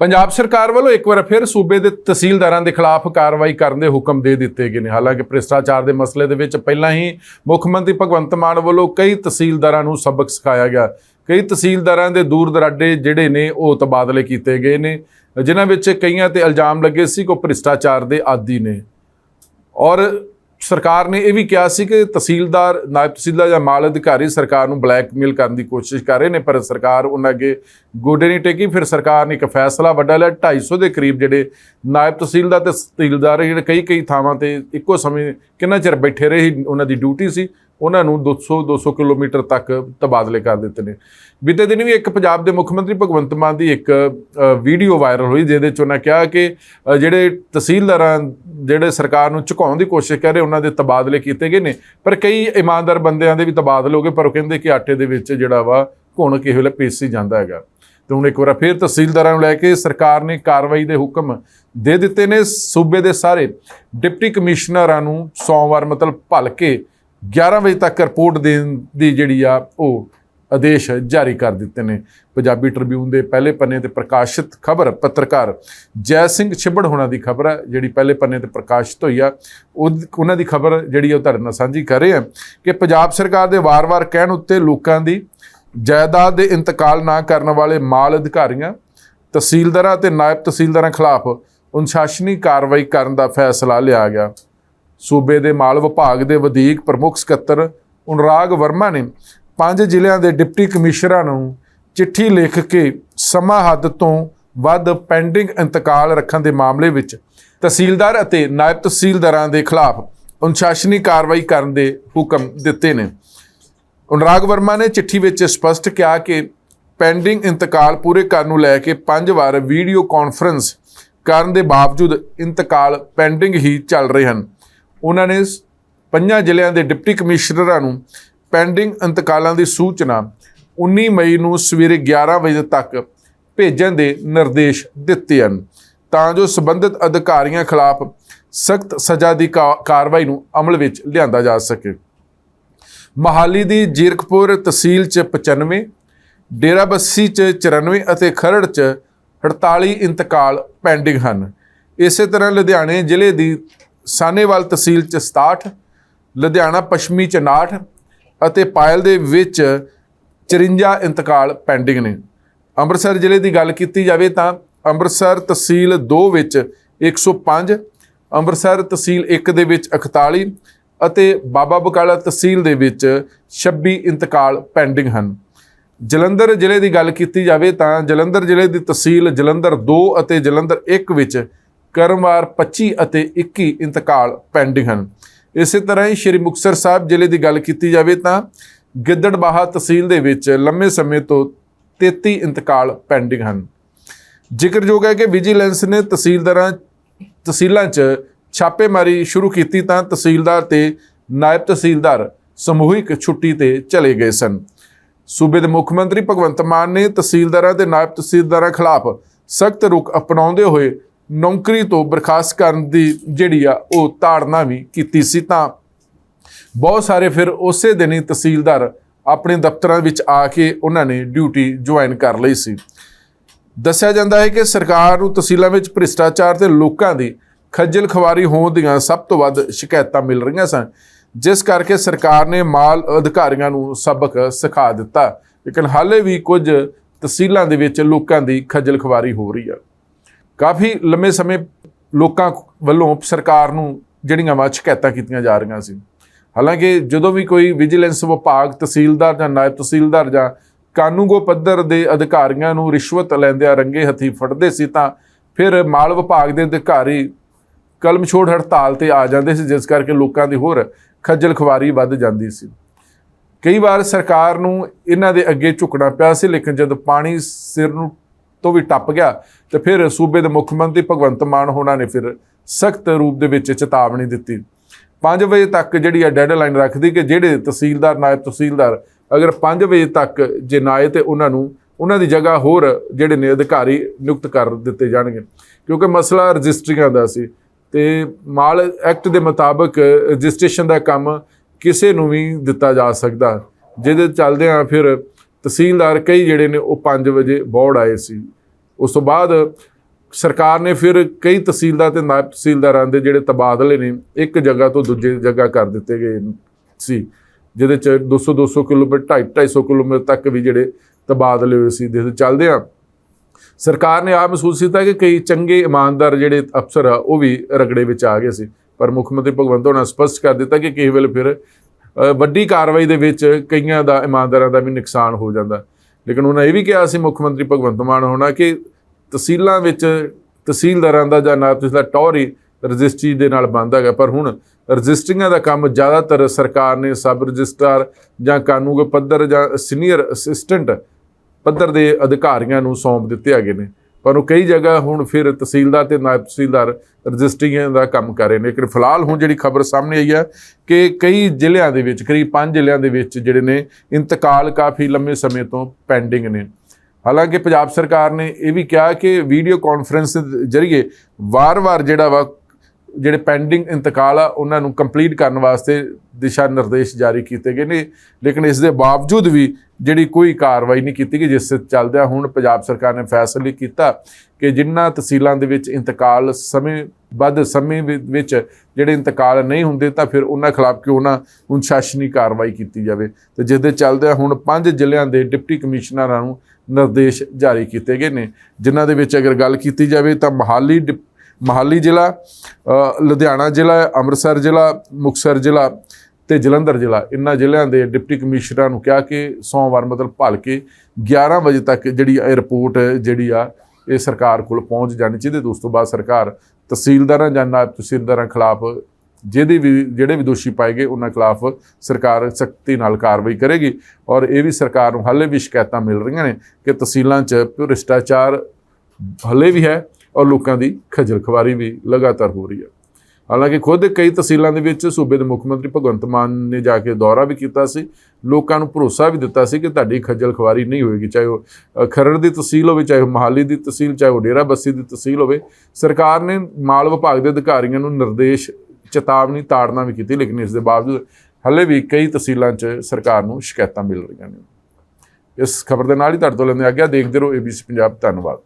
ਪੰਜਾਬ ਸਰਕਾਰ ਵੱਲੋਂ ਇੱਕ ਵਾਰ ਫਿਰ ਸੂਬੇ ਦੇ ਤਹਿਸੀਲਦਾਰਾਂ ਦੇ ਖਿਲਾਫ ਕਾਰਵਾਈ ਕਰਨ ਦੇ ਹੁਕਮ ਦੇ ਦਿੱਤੇ ਗਏ ਨੇ। ਹਾਲਾਂਕਿ ਭ੍ਰਿਸ਼ਟਾਚਾਰ ਦੇ ਮਸਲੇ ਦੇ ਵਿੱਚ ਪਹਿਲਾਂ ਹੀ ਮੁੱਖ ਮੰਤਰੀ ਭਗਵੰਤ ਮਾਨ ਵੱਲੋਂ ਕਈ ਤਹਿਸੀਲਦਾਰਾਂ ਨੂੰ ਸਬਕ ਸਿਖਾਇਆ ਗਿਆ। ਕਈ ਤਹਿਸੀਲਦਾਰਾਂ ਦੇ ਦੂਰ ਦਰਾਡੇ ਜਿਹੜੇ ਨੇ, ਉਹ ਤਬਾਦਲੇ ਕੀਤੇ ਗਏ ਨੇ, ਜਿਨ੍ਹਾਂ ਵਿੱਚ ਕਈਆਂ ਤੇ ਇਲਜ਼ਾਮ ਲੱਗੇ ਸੀ ਕਿ ਉਹ ਭ੍ਰਿਸ਼ਟਾਚਾਰ ਦੇ ਆਦੀ ਨੇ। ਔਰ ਸਰਕਾਰ ਨੇ ਇਹ ਵੀ ਕਿਹਾ ਸੀ ਕਿ ਤਹਿਸੀਲਦਾਰ, ਨਾਇਬ ਤਹਿਸੀਲਦਾਰ ਜਾਂ ਮਾਲ ਅਧਿਕਾਰੀ ਸਰਕਾਰ ਨੂੰ ਬਲੈਕਮੇਲ ਕਰਨ ਦੀ ਕੋਸ਼ਿਸ਼ ਕਰ ਰਹੇ ਨੇ, ਪਰ ਸਰਕਾਰ ਉਹਨਾਂ ਅੱਗੇ ਗੋਡੇ ਨਹੀਂ ਟੇਕੀ। ਫਿਰ ਸਰਕਾਰ ਨੇ ਇੱਕ ਫੈਸਲਾ ਵੱਡਾ ਲਿਆ 250 ਦੇ ਕਰੀਬ ਜਿਹੜੇ ਨਾਇਬ ਤਹਿਸੀਲਦਾਰ ਤੇ ਤਹਿਸੀਲਦਾਰ ਜਿਹੜੇ ਕਈ ਕਈ ਥਾਵਾਂ ਤੇ ਇੱਕੋ ਸਮੇਂ ਕਿੰਨਾ ਚਿਰ ਬੈਠੇ ਰਹੇ, ਉਹਨਾਂ ਦੀ ਡਿਊਟੀ ਸੀ। ਉਹਨਾਂ ਨੂੰ 200 200 ਕਿਲੋਮੀਟਰ ਤੱਕ ਤਬਾਦਲੇ ਕਰ ਦਿੱਤੇ ਨੇ। ਬੀਤੇ ਦਿਨ ਵੀ ਇੱਕ ਪੰਜਾਬ ਦੇ ਮੁੱਖ ਮੰਤਰੀ ਭਗਵੰਤ ਮਾਨ ਦੀ ਇੱਕ ਵੀਡੀਓ ਵਾਇਰਲ ਹੋਈ, ਜਿਹਦੇ ਚ ਉਹਨਾਂ ਕਿਹਾ ਕਿ ਜਿਹੜੇ ਤਹਿਸੀਲਦਾਰਾਂ, ਜਿਹੜੇ ਸਰਕਾਰ ਨੂੰ ਝੁਕਾਉਣ ਦੀ ਕੋਸ਼ਿਸ਼ ਕਰ ਰਹੇ, ਉਹਨਾਂ ਦੇ ਤਬਾਦਲੇ ਕੀਤੇ ਗਏ ਨੇ। ਪਰ ਕਈ ਇਮਾਨਦਾਰ ਬੰਦਿਆਂ ਦੇ ਵੀ ਤਬਾਦਲੇ ਹੋ ਗਏ, ਪਰ ਉਹ ਕਹਿੰਦੇ ਕਿ ਆਟੇ ਦੇ ਵਿੱਚ ਜਿਹੜਾ ਵਾ, ਘੁਣ ਕਿਸੇ ਵੇਲੇ ਪੀਸੀ ਜਾਂਦਾ ਹੈਗਾ। ਤੇ ਹੁਣ ਇੱਕ ਵਾਰ ਫਿਰ ਤਹਿਸੀਲਦਾਰਾਂ ਨੂੰ ਲੈ ਕੇ ਸਰਕਾਰ ਨੇ ਕਾਰਵਾਈ ਦੇ ਹੁਕਮ ਦੇ ਦਿੱਤੇ ਨੇ। ਸੂਬੇ ਦੇ ਸਾਰੇ ਡਿਪਟੀ ਕਮਿਸ਼ਨਰਾਂ ਨੂੰ ਸੋਮਵਾਰ ਮਤਲਬ ਭਲ ਕੇ 11 ਵਜੇ ਤੱਕ ਰਿਪੋਰਟ ਦੇਣ ਦੀ ਜਿਹੜੀ ਆ ਉਹ ਆਦੇਸ਼ ਜਾਰੀ ਕਰ ਦਿੱਤੇ ਨੇ। ਪੰਜਾਬੀ ਟ੍ਰਿਬਿਊਨ ਦੇ ਪਹਿਲੇ ਪੰਨੇ ਤੇ ਪ੍ਰਕਾਸ਼ਿਤ ਖਬਰ ਪੱਤਰਕਾਰ ਜੈ ਸਿੰਘ ਛਿੱਬੜ ਹੋਣਾ ਦੀ ਖਬਰ ਹੈ ਜਿਹੜੀ ਪਹਿਲੇ ਪੰਨੇ ਤੇ ਪ੍ਰਕਾਸ਼ਿਤ ਹੋਈ ਆ। ਉਹ- ਉਹਨਾਂ ਦੀ ਖਬਰ ਜਿਹੜੀ ਉਹ ਤੁਹਾਡੇ ਨਾਲ ਸਾਂਝੀ ਕਰ ਰਹੇ ਆ ਕਿ ਪੰਜਾਬ ਸਰਕਾਰ ਦੇ ਵਾਰ-ਵਾਰ ਕਹਿਣ ਉੱਤੇ ਲੋਕਾਂ ਦੀ ਜਾਇਦਾਦ ਦੇ ਇੰਤਕਾਲ ਨਾ ਕਰਨ ਵਾਲੇ ਮਾਲ ਅਧਿਕਾਰੀਆਂ, ਤਹਿਸੀਲਦਾਰਾਂ ਤੇ ਨਾਇਬ ਤਹਿਸੀਲਦਾਰਾਂ ਖਿਲਾਫ ਅਨੁਸ਼ਾਸਨੀ ਕਾਰਵਾਈ ਕਰਨ ਦਾ ਫੈਸਲਾ ਲਿਆ ਗਿਆ। ਸੂਬੇ ਦੇ ਮਾਲ ਵਿਭਾਗ ਦੇ ਵਧੀਕ ਪ੍ਰਮੁੱਖ ਸਕੱਤਰ ਅਨੁਰਾਗ ਵਰਮਾ ਨੇ ਪੰਜ ਜ਼ਿਲ੍ਹਿਆਂ ਦੇ ਡਿਪਟੀ ਕਮਿਸ਼ਨਰਾਂ ਨੂੰ ਚਿੱਠੀ ਲਿਖ ਕੇ ਸਮਾਂ ਹੱਦ ਤੋਂ ਵੱਧ ਪੈਂਡਿੰਗ ਇੰਤਕਾਲ ਰੱਖਣ ਦੇ ਮਾਮਲੇ ਵਿੱਚ ਤਹਿਸੀਲਦਾਰ ਅਤੇ ਨਾਇਬ ਤਹਿਸੀਲਦਾਰਾਂ ਦੇ ਖਿਲਾਫ ਅਨੁਸ਼ਾਸਨੀ ਕਾਰਵਾਈ ਕਰਨ ਦੇ ਹੁਕਮ ਦਿੱਤੇ ਨੇ। ਅਨੁਰਾਗ ਵਰਮਾ ਨੇ ਚਿੱਠੀ ਵਿੱਚ ਸਪਸ਼ਟ ਕਿਹਾ ਕਿ ਪੈਂਡਿੰਗ ਇੰਤਕਾਲ ਪੂਰੇ ਕਰਨ ਨੂੰ ਲੈ ਕੇ ਪੰਜ ਵਾਰ ਵੀਡੀਓ ਕਾਨਫਰੰਸ ਕਰਨ ਦੇ ਬਾਵਜੂਦ ਇੰਤਕਾਲ ਪੈਂਡਿੰਗ ਹੀ ਚੱਲ ਰਹੇ ਹਨ। ਉਹਨਾਂ ਨੇ ਸ- ਪੰਜਾਂ ਜ਼ਿਲ੍ਹਿਆਂ ਦੇ ਡਿਪਟੀ ਕਮਿਸ਼ਨਰਾਂ ਨੂੰ ਪੈਂਡਿੰਗ ਇੰਤਕਾਲਾਂ ਦੀ ਸੂਚਨਾ 19 ਮਈ ਨੂੰ ਸਵੇਰੇ 11 ਵਜੇ ਤੱਕ ਭੇਜਣ ਦੇ ਨਿਰਦੇਸ਼ ਦਿੱਤੇ ਹਨ। ਤਾਂ ਜੋ ਸੰਬੰਧਿਤ ਅਧਿਕਾਰੀਆਂ ਖਿਲਾਫ ਸਖਤ ਸਜ਼ਾ ਦੀ ਕਾ- ਕਾਰਵਾਈ ਨੂੰ ਅਮਲ ਵਿੱਚ ਲਿਆਂਦਾ ਜਾ ਸਕੇ। ਮਹਾਲੀ ਦੀ ਜੀਰਕਪੁਰ ਤਹਿਸੀਲ ਚ 95 ਡੇਰਾਬੱਸੀ ਚ 94 ਅਤੇ ਖਰੜ ਚ 48 ਇੰਤਕਾਲ ਪੈਂਡਿੰਗ ਹਨ। ਇਸੇ ਤਰ੍ਹਾਂ ਲੁਧਿਆਣੇ ਜ਼ਿਲ੍ਹੇ ਦੀ ਸਾਨੇਵਾਲ ਤਹਿਸੀਲ ਚ 67 ਲੁਧਿਆਣਾ ਪੱਛਮੀ ਚ 59 ਅਤੇ ਪਾਇਲ ਦੇ ਵਿੱਚ 54 ਇੰਤਕਾਲ ਪੈਂਡਿੰਗ ਨੇ। ਅੰਮ੍ਰਿਤਸਰ ਜ਼ਿਲ੍ਹੇ ਦੀ ਗੱਲ ਕੀਤੀ ਜਾਵੇ ਤਾਂ ਅੰਮ੍ਰਿਤਸਰ ਤਹਿਸੀਲ 2 ਵਿੱਚ 105 ਅੰਮ੍ਰਿਤਸਰ ਤਹਿਸੀਲ 1 ਦੇ ਵਿੱਚ 41 ਅਤੇ ਬਾਬਾ ਬਕਾਲਾ ਤਹਿਸੀਲ ਦੇ ਵਿੱਚ 26 ਇੰਤਕਾਲ ਪੈਂਡਿੰਗ ਹਨ। ਜਲੰਧਰ ਜ਼ਿਲ੍ਹੇ ਦੀ ਗੱਲ ਕੀਤੀ ਜਾਵੇ ਤਾਂ ਜਲੰਧਰ ਜ਼ਿਲ੍ਹੇ ਦੀ ਤਹਿਸੀਲ ਜਲੰਧਰ 2 ਅਤੇ ਜਲੰਧਰ 1 ਵਿੱਚ ਕਰਮਵਾਰ 25 ਅਤੇ 21 ਇੰਤਕਾਲ ਪੈਂਡਿੰਗ ਹਨ। ਇਸੇ ਤਰ੍ਹਾਂ ਹੀ ਸ਼੍ਰੀ ਮੁਕਤਸਰ ਸਾਹਿਬ ਜ਼ਿਲ੍ਹੇ ਦੀ ਗੱਲ ਕੀਤੀ ਜਾਵੇ ਤਾਂ ਗਿੱਦੜਬਾਹਾ ਤਹਿਸੀਲ ਦੇ ਵਿੱਚ ਲੰਮੇ ਸਮੇਂ ਤੋਂ 33 ਇੰਤਕਾਲ ਪੈਂਡਿੰਗ ਹਨ। ਜ਼ਿਕਰਯੋਗ ਹੈ ਕਿ ਵਿਜੀਲੈਂਸ ਨੇ ਤਹਿਸੀਲਦਾਰਾਂ ਤਹਿਸੀਲਾਂ 'ਚ ਛਾਪੇਮਾਰੀ ਸ਼ੁਰੂ ਕੀਤੀ ਤਾਂ ਤਹਿਸੀਲਦਾਰ ਤੇ ਨਾਇਬ ਤਹਿਸੀਲਦਾਰ ਸਮੂਹਿਕ ਛੁੱਟੀ ਤੇ ਚਲੇ ਗਏ ਸਨ। ਸੂਬੇ ਦੇ ਮੁੱਖ ਮੰਤਰੀ ਭਗਵੰਤ ਮਾਨ ਨੇ ਤਹਿਸੀਲਦਾਰਾਂ ਤੇ ਨਾਇਬ ਤਹਿਸੀਲਦਾਰਾਂ ਖਿਲਾਫ ਸਖਤ ਰੁਖ ਅਪਣਾਉਂਦੇ ਹੋਏ ਨੌਕਰੀ ਤੋਂ ਬਰਖਾਸਤ ਕਰਨ ਦੀ ਜਿਹੜੀ ਆ ਉਹ ਤਾੜਨਾ ਵੀ ਕੀਤੀ ਸੀ, ਤਾਂ ਬਹੁਤ ਸਾਰੇ ਫਿਰ ਉਸੇ ਦਿਨ ਹੀ ਤਹਿਸੀਲਦਾਰ ਆਪਣੇ ਦਫ਼ਤਰਾਂ ਵਿੱਚ ਆ ਕੇ ਉਹਨਾਂ ਨੇ ਡਿਊਟੀ ਜੁਆਇਨ ਕਰ ਲਈ ਸੀ। ਦੱਸਿਆ ਜਾਂਦਾ ਹੈ ਕਿ ਸਰਕਾਰ ਨੂੰ ਤਹਿਸੀਲਾਂ ਵਿੱਚ ਭ੍ਰਿਸ਼ਟਾਚਾਰ ਤੇ ਲੋਕਾਂ ਦੀ ਖੱਜਲ ਖਵਾਰੀ ਹੋਣ ਦੀਆਂ ਸਭ ਤੋਂ ਵੱਧ ਸ਼ਿਕਾਇਤਾਂ ਮਿਲ ਰਹੀਆਂ ਸਨ, ਜਿਸ ਕਰਕੇ ਸਰਕਾਰ ਨੇ ਮਾਲ ਅਧਿਕਾਰੀਆਂ ਨੂੰ ਸਬਕ ਸਿਖਾ ਦਿੱਤਾ। ਲੇਕਿਨ ਹਾਲੇ ਵੀ ਕੁਝ ਤਹਿਸੀਲਾਂ ਦੇ ਵਿੱਚ ਲੋਕਾਂ ਦੀ ਖੱਜਲ ਖਵਾਰੀ ਹੋ ਰਹੀ ਹੈ ਕਾਫੀ ਲੰਮੇ ਸਮੇਂ ਲੋਕਾਂ ਵੱਲੋਂ ਸਰਕਾਰ ਨੂੰ ਜਿਹੜੀਆਂ ਵਾ ਸ਼ਿਕਾਇਤਾਂ ਕੀਤੀਆਂ ਜਾ ਰਹੀਆਂ ਸੀ। ਹਾਲਾਂਕਿ ਜਦੋਂ ਵੀ ਕੋਈ ਵਿਜੀਲੈਂਸ ਵਿਭਾਗ ਤਹਿਸੀਲਦਾਰ ਜਾਂ ਨਾਇਬ ਤਹਿਸੀਲਦਾਰ ਜਾਂ ਕਾਨੂੰਗੋ ਪੱਧਰ ਦੇ ਅਧਿਕਾਰੀਆਂ ਨੂੰ ਰਿਸ਼ਵਤ ਲੈਂਦਿਆਂ ਰੰਗੇ ਹੱਥੀ ਫੜਦੇ ਸੀ ਤਾਂ ਫਿਰ ਮਾਲ ਵਿਭਾਗ ਦੇ ਅਧਿਕਾਰੀ ਕਲਮ ਛੋੜ ਹੜਤਾਲ ਤੇ ਆ ਜਾਂਦੇ ਸੀ, ਜਿਸ ਕਰਕੇ ਲੋਕਾਂ ਦੀ ਹੋਰ ਖੱਜਲ ਖਵਾਰੀ ਵੱਧ ਜਾਂਦੀ ਸੀ। ਕਈ ਵਾਰ ਸਰਕਾਰ ਨੂੰ ਇਹਨਾਂ ਦੇ ਅੱਗੇ ਝੁਕਣਾ ਪਿਆ ਸੀ, ਲੇਕਿਨ ਜਦ ਪਾਣੀ ਸਿਰ ਨੂੰ ਤੋਂ ਵੀ ਟੱਪ ਗਿਆ ਤੇ ਫਿਰ ਸੂਬੇ ਦੇ ਮੁੱਖ ਮੰਤਰੀ ਭਗਵੰਤ ਮਾਨ ਹੋਣਾ ਨੇ ਫਿਰ ਸਖਤ ਰੂਪ ਦੇ ਵਿੱਚ ਚੇਤਾਵਨੀ ਦਿੱਤੀ। 5 ਵਜੇ ਤੱਕ ਜਿਹੜੀ ਆ ਡੈਡਲਾਈਨ ਰੱਖਦੀ ਕਿ ਜਿਹੜੇ ਤਹਿਸੀਲਦਾਰ, ਨਾਇਬ ਤਹਿਸੀਲਦਾਰ ਅਗਰ 5 ਵਜੇ ਤੱਕ ਜੇ ਨਾਏ ਆਏ ਤੇ ਉਹਨਾਂ ਨੂੰ, ਉਹਨਾਂ ਦੀ ਜਗ੍ਹਾ ਹੋਰ ਜਿਹੜੇ ਨੇ ਅਧਿਕਾਰੀ ਨਿਯੁਕਤ ਕਰ ਦਿੱਤੇ ਜਾਣਗੇ। ਕਿਉਂਕਿ ਮਸਲਾ ਰਜਿਸਟਰੀਆਂ ਦਾ ਸੀ ਤੇ ਮਾਲ ਐਕਟ ਦੇ ਮੁਤਾਬਕ ਰਜਿਸਟ੍ਰੇਸ਼ਨ ਦਾ ਕੰਮ ਕਿਸੇ ਨੂੰ ਵੀ ਦਿੱਤਾ ਜਾ ਸਕਦਾ। ਜਿਹਦੇ ਚੱਲਦੇ ਆ ਫਿਰ ਤਹਿਸੀਲਦਾਰ ਕਈ ਜਿਹੜੇ ਨੇ ਉਹ 5 ਵਜੇ ਬੋਰਡ ਆਏ ਸੀ। ਉਸ ਤੋਂ ਬਾਅਦ ਸਰਕਾਰ ਨੇ ਫਿਰ ਕਈ ਤਹਿਸੀਲਦਾਰ ਤੇ ਨਾਇਬ ਤਹਿਸੀਲਦਾਰਾਂ ਦੇ ਜਿਹੜੇ ਤਬਾਦਲੇ ਨੇ, ਇੱਕ ਜਗ੍ਹਾ ਤੋਂ ਦੂਜੇ ਜਗ੍ਹਾ ਕਰ ਦਿੱਤੇ ਗਏ ਸੀ, ਜਿਹਦੇ ਚ 200 200 ਕਿਲੋਮੀਟਰ 250 250 ਕਿਲੋਮੀਟਰ ਤੱਕ ਵੀ ਜਿਹੜੇ ਤਬਾਦਲੇ ਹੋਏ ਸੀ, ਜਿਹਦੇ ਚੱਲਦੇ ਆ। ਸਰਕਾਰ ਨੇ ਆ ਮਹਿਸੂਸ ਕੀਤਾ ਕਿ ਕਈ ਚੰਗੇ ਇਮਾਨਦਾਰ ਜਿਹੜੇ ਅਫਸਰ ਆ, ਉਹ ਵੀ ਰਗੜੇ ਵਿੱਚ ਆ ਗਏ ਸੀ। ਪਰ ਮੁੱਖ ਮੰਤਰੀ ਭਗਵੰਤ ਹੋਣਾ ਸਪਸ਼ਟ ਕਰ ਦਿੱਤਾ ਕਿ ਕਿਸੇ ਵੇਲੇ ਫਿਰ ਵੱਡੀ ਕਾਰਵਾਈ ਦੇ ਵਿੱਚ ਕਈਆਂ ਦਾ, ਇਮਾਨਦਾਰਾਂ ਦਾ ਵੀ ਨੁਕਸਾਨ ਹੋ ਜਾਂਦਾ। ਲੇਕਿਨ ਉਹਨਾਂ ਇਹ ਵੀ ਕਿਹਾ ਸੀ ਮੁੱਖ ਮੰਤਰੀ ਭਗਵੰਤ ਮਾਨ ਹੋਣਾ ਕਿ ਤਹਿਸੀਲਾਂ ਵਿੱਚ ਤਹਿਸੀਲਦਾਰਾਂ ਦਾ ਜਾਂ ਨਾਇਬ ਤਹਿਸੀਲਦਾਰ ਟੌਰੀ ਰਜਿਸਟਰੀ ਦੇ ਨਾਲ ਬੰਦ ਹੈਗਾ, ਪਰ ਹੁਣ ਰਜਿਸਟਰੀਆਂ ਦਾ ਕੰਮ ਜ਼ਿਆਦਾਤਰ ਸਰਕਾਰ ਨੇ ਸਬ ਰਜਿਸਟਰਾਰ ਜਾਂ ਕਾਨੂੰਗੋ ਪੱਧਰ ਜਾਂ ਸੀਨੀਅਰ ਅਸਿਸਟੈਂਟ ਪੱਧਰ ਦੇ ਅਧਿਕਾਰੀਆਂ ਨੂੰ ਸੌਂਪ ਦਿੱਤੇ ਹੈਗੇ ਨੇ। ਪਰ ਉਹ ਕਈ ਜਗ੍ਹਾ ਹੁਣ ਫਿਰ ਤਹਿਸੀਲਦਾਰ ਤੇ ਨਾਇਬ ਤਹਿਸੀਲਦਾਰ ਰਜਿਸਟਰੀਆਂ ਦਾ ਕੰਮ ਕਰ ਰਹੇ ਨੇ। ਲੇਕਿਨ ਫਿਲਹਾਲ ਹੁਣ ਜਿਹੜੀ ਖਬਰ ਸਾਹਮਣੇ ਆਈ ਹੈ ਕਿ ਕਈ ਜ਼ਿਲ੍ਹਿਆਂ ਦੇ ਵਿੱਚ, ਕਰੀਬ ਪੰਜ ਜ਼ਿਲ੍ਹਿਆਂ ਦੇ ਵਿੱਚ ਜਿਹੜੇ ਨੇ ਇੰਤਕਾਲ ਕਾਫੀ ਲੰਮੇ ਸਮੇਂ ਤੋਂ ਪੈਂਡਿੰਗ ਨੇ। ਹਾਲਾਂਕਿ ਪੰਜਾਬ ਸਰਕਾਰ ਨੇ ਇਹ ਵੀ ਕਿਹਾ ਕਿ ਵੀਡੀਓ ਕਾਨਫਰੰਸ ਦੇ ਜ਼ਰੀਏ ਵਾਰ-ਵਾਰ ਜਿਹੜਾ ਵਾ ਜਿਹੜੇ ਪੈਂਡਿੰਗ ਇੰਤਕਾਲ ਆ, ਉਹਨਾਂ ਨੂੰ ਕੰਪਲੀਟ ਕਰਨ ਵਾਸਤੇ ਦਿਸ਼ਾ ਨਿਰਦੇਸ਼ ਜਾਰੀ ਕੀਤੇ ਗਏ ਨੇ। ਲੇਕਿਨ ਇਸ ਦੇ ਬਾਵਜੂਦ ਵੀ ਜਿਹੜੀ ਕੋਈ ਕਾਰਵਾਈ ਨਹੀਂ ਕੀਤੀ ਗਈ, ਜਿਸ ਚੱਲਦਿਆਂ ਹੁਣ ਪੰਜਾਬ ਸਰਕਾਰ ਨੇ ਫੈਸਲਾ ਕੀਤਾ ਕਿ ਜਿਨ੍ਹਾਂ ਤਹਿਸੀਲਾਂ ਦੇ ਵਿੱਚ ਇੰਤਕਾਲ ਸਮੇਂ ਵੱਧ ਸਮੇਂ ਵਿ- ਵਿੱਚ ਜਿਹੜੇ ਇੰਤਕਾਲ ਨਹੀਂ ਹੁੰਦੇ, ਤਾਂ ਫਿਰ ਉਹਨਾਂ ਖਿਲਾਫ ਕਿਉਂ ਨਾ ਅਨੁਸ਼ਾਸਨੀ ਕਾਰਵਾਈ ਕੀਤੀ ਜਾਵੇ? ਤੇ ਜਿਸ ਦੇ ਚੱਲਦਿਆਂ ਹੁਣ ਪੰਜ ਜ਼ਿਲ੍ਹਿਆਂ ਦੇ ਡਿਪਟੀ ਕਮਿਸ਼ਨਰਾਂ ਨੂੰ ਨਿਰਦੇਸ਼ ਜਾਰੀ ਕੀਤੇ ਗਏ ਨੇ। ਜਿਨ੍ਹਾਂ ਦੇ ਵਿੱਚ ਅਗਰ ਗੱਲ ਕੀਤੀ ਜਾਵੇ, ਤਾਂ ਮਹਾਲੀ ਡਿਪ- ਮਹਾਲੀ ਜ਼ਿਲ੍ਹਾ ਲੁਧਿਆਣਾ ਜ਼ਿਲ੍ਹਾ, ਅੰਮ੍ਰਿਤਸਰ ਜ਼ਿਲ੍ਹਾ, ਮੁਕਤਸਰ ਜ਼ਿਲ੍ਹਾ ਤੇ ਜਲੰਧਰ ਜ਼ਿਲ੍ਹਾ। ਇਹਨਾਂ ਜ਼ਿਲ੍ਹਿਆਂ ਦੇ ਡਿਪਟੀ ਕਮਿਸ਼ਨਰਾਂ ਨੂੰ ਕਿਹਾ ਕਿ ਸੋਮਵਾਰ ਮਤਲਬ ਭਲ ਕੇ 11 ਵਜੇ ਤੱਕ ਜਿਹੜੀ ਇਹ ਰਿਪੋਰਟ ਜਿਹੜੀ ਆ, ਇਹ ਸਰਕਾਰ ਕੋਲ ਪਹੁੰਚ ਜਾਣੀ ਚਾਹੀਦੀ। ਤੇ ਉਸ ਤੋਂ ਬਾਅਦ ਸਰਕਾਰ ਤਹਿਸੀਲਦਾਰਾਂ ਜਾਂ ਨਾਇਬ ਤਹਿਸੀਲਦਾਰਾਂ ਖਿਲਾਫ ਜਿਹਦੇ ਵੀ, ਜਿਹੜੇ ਵੀ ਦੋਸ਼ੀ ਪਾਏ ਗਏ, ਉਹਨਾਂ ਖਿਲਾਫ ਸਰਕਾਰ ਸਖਤੀ ਨਾਲ ਕਾਰਵਾਈ ਕਰੇਗੀ। ਔਰ ਇਹ ਵੀ ਸਰਕਾਰ ਨੂੰ ਹਾਲੇ ਵੀ ਸ਼ਿਕਾਇਤਾਂ ਮਿਲ ਰਹੀਆਂ ਨੇ ਕਿ ਤਹਿਸੀਲਾਂ 'ਚ ਭ੍ਰਿਸ਼ਟਾਚਾਰ ਹਲੇ ਵੀ ਹੈ ਔਰ ਲੋਕਾਂ ਦੀ ਖੱਜਲ ਖਵਾਰੀ ਵੀ ਲਗਾਤਾਰ ਹੋ ਰਹੀ ਹੈ। ਹਾਲਾਂਕਿ ਖੁਦ ਕਈ ਤਹਿਸੀਲਾਂ ਦੇ ਵਿੱਚ ਸੂਬੇ ਦੇ ਮੁੱਖ ਮੰਤਰੀ ਭਗਵੰਤ ਮਾਨ ਨੇ ਜਾ ਕੇ ਦੌਰਾ ਵੀ ਕੀਤਾ ਸੀ। ਲੋਕਾਂ ਨੂੰ ਭਰੋਸਾ ਵੀ ਦਿੱਤਾ ਸੀ ਕਿ ਤੁਹਾਡੀ ਖੱਜਲ ਖਵਾਰੀ ਨਹੀਂ ਹੋਏਗੀ, ਚਾਹੇ ਉਹ ਖਰੜ ਦੀ ਤਹਿਸੀਲ ਹੋਵੇ, ਚਾਹੇ ਉਹ ਮਹਾਲੀ ਦੀ ਤਹਿਸੀਲ, ਚਾਹੇ ਉਹ ਡੇਰਾ ਬੱਸੀ ਦੀ ਤਹਿਸੀਲ ਹੋਵੇ। ਸਰਕਾਰ ਨੇ ਮਾਲ ਵਿਭਾਗ ਦੇ ਅਧਿਕਾਰੀਆਂ ਨੂੰ ਨਿਰਦੇਸ਼ ਚੇਤਾਵਨੀ ਤਾੜਨਾ ਵੀ ਕੀਤੀ, ਲੇਕਿਨ ਇਸ ਦੇ ਬਾਵਜੂਦ ਹਲੇ ਵੀ ਕਈ ਤਹਿਸੀਲਾਂ 'ਚ ਸਰਕਾਰ ਨੂੰ ਸ਼ਿਕਾਇਤਾਂ ਮਿਲ ਰਹੀਆਂ ਨੇ। ਇਸ ਖਬਰ ਦੇ ਨਾਲ ਹੀ ਤੁਹਾਡੇ ਤੋਂ ਲੈਂਦੇ ਆ ਗਿਆ ਦੇਖਦੇ ਰਹੋ ABC ਪੰਜਾਬ ਧੰਨਵਾਦ।